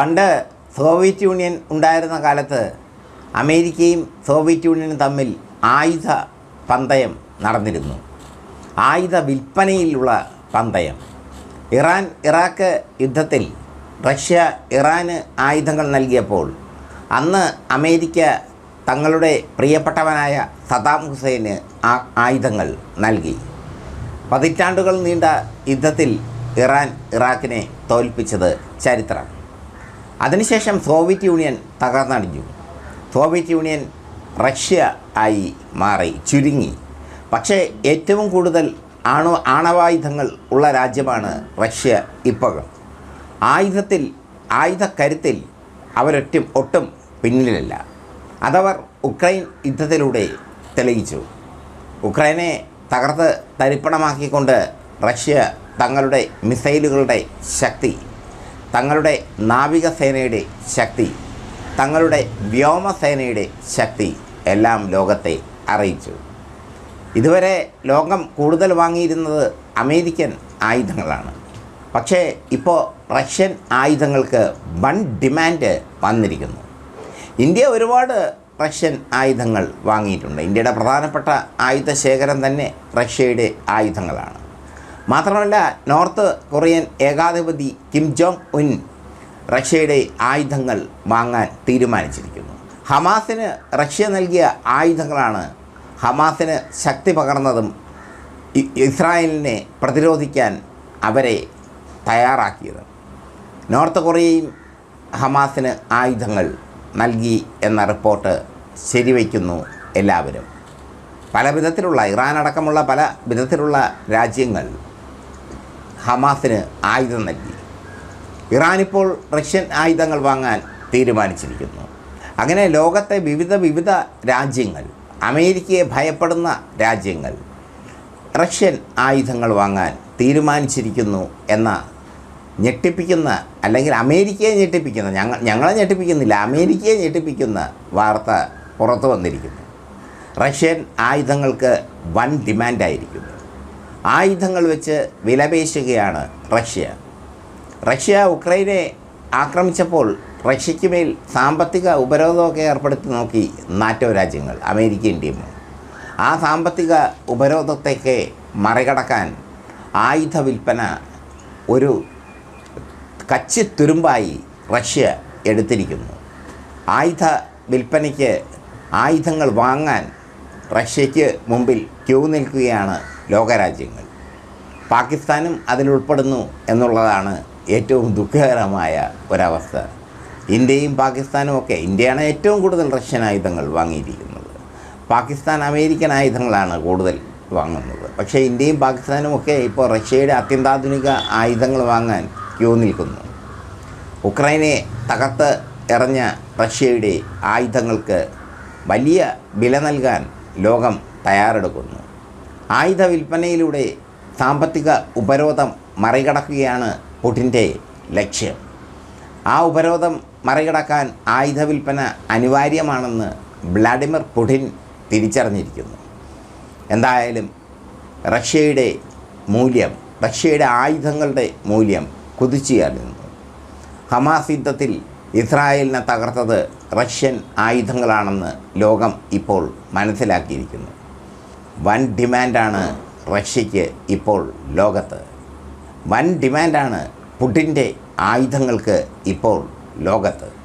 പണ്ട് Soviet union ഉണ്ടായിരുന്ന കാലത്ത് അമേരിക്കയും സോവിയറ്റ് യൂണിയനും തമ്മിൽ ആയുധ പന്തയം നടന്നിരുന്നു. ആയുധ വിൽപ്പനയിലുള്ള പന്തയം. ഇറാൻ ഇറാഖ് യുദ്ധത്തിൽ റഷ്യ ഇറാന് ആയുധങ്ങൾ നൽകിയപ്പോൾ അന്ന് അമേരിക്ക തങ്ങളുടെ പ്രിയപ്പെട്ടവനായ സദാം ഹുസൈന് ആ ആയുധങ്ങൾ നൽകി. പതിറ്റാണ്ടുകൾ നീണ്ട യുദ്ധത്തിൽ ഇറാൻ ഇറാഖിനെ തോൽപ്പിച്ചത് ചരിത്രം. അതിനുശേഷം സോവിയറ്റ് യൂണിയൻ തകർന്നടിഞ്ഞു. സോവിയറ്റ് യൂണിയൻ റഷ്യ ആയി മാറി ചുരുങ്ങി. പക്ഷേ ഏറ്റവും കൂടുതൽ ആണു ആണവായുധങ്ങൾ ഉള്ള രാജ്യമാണ് റഷ്യ ഇപ്പോഴും. ആയുധത്തിൽ ആയുധക്കരുത്തിൽ അവരൊറ്റും ഒട്ടും പിന്നിലല്ല. അതവർ ഉക്രൈൻ യുദ്ധത്തിലൂടെ തെളിയിച്ചു. ഉക്രൈനെ തകർത്ത് തരിപ്പണമാക്കിക്കൊണ്ട് റഷ്യ തങ്ങളുടെ മിസൈലുകളുടെ ശക്തി തങ്ങളുടെ നാവികസേനയുടെ ശക്തി തങ്ങളുടെ വ്യോമസേനയുടെ ശക്തി എല്ലാം ലോകത്തെ അറിയിച്ചു. ഇതുവരെ ലോകം കൂടുതൽ വാങ്ങിയിരുന്നത് അമേരിക്കൻ ആയുധങ്ങളാണ്. പക്ഷേ ഇപ്പോൾ റഷ്യൻ ആയുധങ്ങൾക്ക് വൺ ഡിമാൻഡ് വന്നിരിക്കുന്നു. ഇന്ത്യ ഒരുപാട് റഷ്യൻ ആയുധങ്ങൾ വാങ്ങിയിട്ടുണ്ട്. ഇന്ത്യയുടെ പ്രധാനപ്പെട്ട ആയുധ ശേഖരം തന്നെ റഷ്യയുടെ ആയുധങ്ങളാണ്. മാത്രമല്ല നോർത്ത് കൊറിയൻ ഏകാധിപതി കിം ജോങ് ഉൻ റഷ്യയുടെ ആയുധങ്ങൾ വാങ്ങാൻ തീരുമാനിച്ചിരിക്കുന്നു. ഹമാസിന് റഷ്യ നൽകിയ ആയുധങ്ങളാണ് ഹമാസിന് ശക്തി പകർന്നതും ഇസ്രായേലിനെ പ്രതിരോധിക്കാൻ അവരെ തയ്യാറാക്കിയത്. നോർത്ത് കൊറിയയും ഹമാസിന് ആയുധങ്ങൾ നൽകി എന്ന റിപ്പോർട്ട് ശരിവയ്ക്കുന്നു എല്ലാവരും. പല വിധത്തിലുള്ള ഇറാൻ അടക്കമുള്ള പല വിധത്തിലുള്ള രാജ്യങ്ങൾ ഹമാസിന് ആയുധം നൽകി. ഇറാനിപ്പോൾ റഷ്യൻ ആയുധങ്ങൾ വാങ്ങാൻ തീരുമാനിച്ചിരിക്കുന്നു. അങ്ങനെ ലോകത്തെ വിവിധ വിവിധ രാജ്യങ്ങൾ അമേരിക്കയെ ഭയപ്പെടുന്ന രാജ്യങ്ങൾ റഷ്യൻ ആയുധങ്ങൾ വാങ്ങാൻ തീരുമാനിച്ചിരിക്കുന്നു എന്ന ഞെട്ടിപ്പിക്കുന്ന അല്ലെങ്കിൽ അമേരിക്കയെ ഞെട്ടിപ്പിക്കുന്ന ഞങ്ങൾ ഞങ്ങളെ ഞെട്ടിപ്പിക്കുന്നില്ല അമേരിക്കയെ ഞെട്ടിപ്പിക്കുന്ന വാർത്ത പുറത്തു വന്നിരിക്കുന്നു. റഷ്യൻ ആയുധങ്ങൾക്ക് വൻ ഡിമാൻഡായിരിക്കുന്നു. ആയുധങ്ങൾ വെച്ച് വിലപേശുകയാണ് റഷ്യ. റഷ്യ ഉക്രൈനെ ആക്രമിച്ചപ്പോൾ റഷ്യയ്ക്ക് മേൽ സാമ്പത്തിക ഉപരോധമൊക്കെ ഏർപ്പെടുത്തി നോക്കി നാറ്റോ രാജ്യങ്ങൾ അമേരിക്കയും ടീമും ആ സാമ്പത്തിക ഉപരോധത്തെയൊക്കെ മറികടക്കാൻ ആയുധ വിൽപ്പന ഒരു കച്ചിത്തുരുമ്പായി റഷ്യ എടുത്തിരിക്കുന്നു. ആയുധ വിൽപ്പനയ്ക്ക് ആയുധങ്ങൾ വാങ്ങാൻ റഷ്യയ്ക്ക് മുമ്പിൽ ക്യൂ നിൽക്കുകയാണ് ലോകരാജ്യങ്ങൾ. പാകിസ്ഥാനും അതിലുൾപ്പെടുന്നു എന്നുള്ളതാണ് ഏറ്റവും ദുഃഖകരമായ ഒരവസ്ഥ. ഇന്ത്യയും പാകിസ്ഥാനും ഒക്കെ ഇന്ത്യയാണ് ഏറ്റവും കൂടുതൽ റഷ്യൻ ആയുധങ്ങൾ വാങ്ങിയിരിക്കുന്നത്. പാകിസ്ഥാൻ അമേരിക്കൻ ആയുധങ്ങളാണ് കൂടുതൽ വാങ്ങുന്നത്. പക്ഷേ ഇന്ത്യയും പാകിസ്ഥാനും ഒക്കെ ഇപ്പോൾ റഷ്യയുടെ അത്യന്താധുനിക ആയുധങ്ങൾ വാങ്ങാൻ ക്യൂ നിൽക്കുന്നു. ഉക്രൈനെ തകർത്ത് എറിഞ്ഞ റഷ്യയുടെ ആയുധങ്ങൾക്ക് വലിയ വില നൽകാൻ ലോകം തയ്യാറെടുക്കുന്നു. ആയുധ വിൽപ്പനയിലൂടെ സാമ്പത്തിക ഉപരോധം മറികടക്കുകയാണ് പുടിന്റെ ലക്ഷ്യം. ആ ഉപരോധം മറികടക്കാൻ ആയുധ വിൽപ്പന അനിവാര്യമാണെന്ന് വ്ളാഡിമിർ പുടിൻ തിരിച്ചറിഞ്ഞിരിക്കുന്നു. എന്തായാലും റഷ്യയുടെ മൂല്യം റഷ്യയുടെ ആയുധങ്ങളുടെ മൂല്യം കുതിച്ചുയർന്നു ഹമാസ് യുദ്ധത്തിൽ ഇസ്രായേലിനെ തകർത്തത് റഷ്യൻ ആയുധങ്ങളാണെന്ന് ലോകം ഇപ്പോൾ മനസ്സിലാക്കിയിരിക്കുന്നു. വൻ ഡിമാൻഡാണ് റഷ്യയ്ക്ക് ഇപ്പോൾ ലോകത്ത്. വൻ ഡിമാൻഡാണ് പുടിന്റെ ആയുധങ്ങൾക്ക് ഇപ്പോൾ ലോകത്ത്.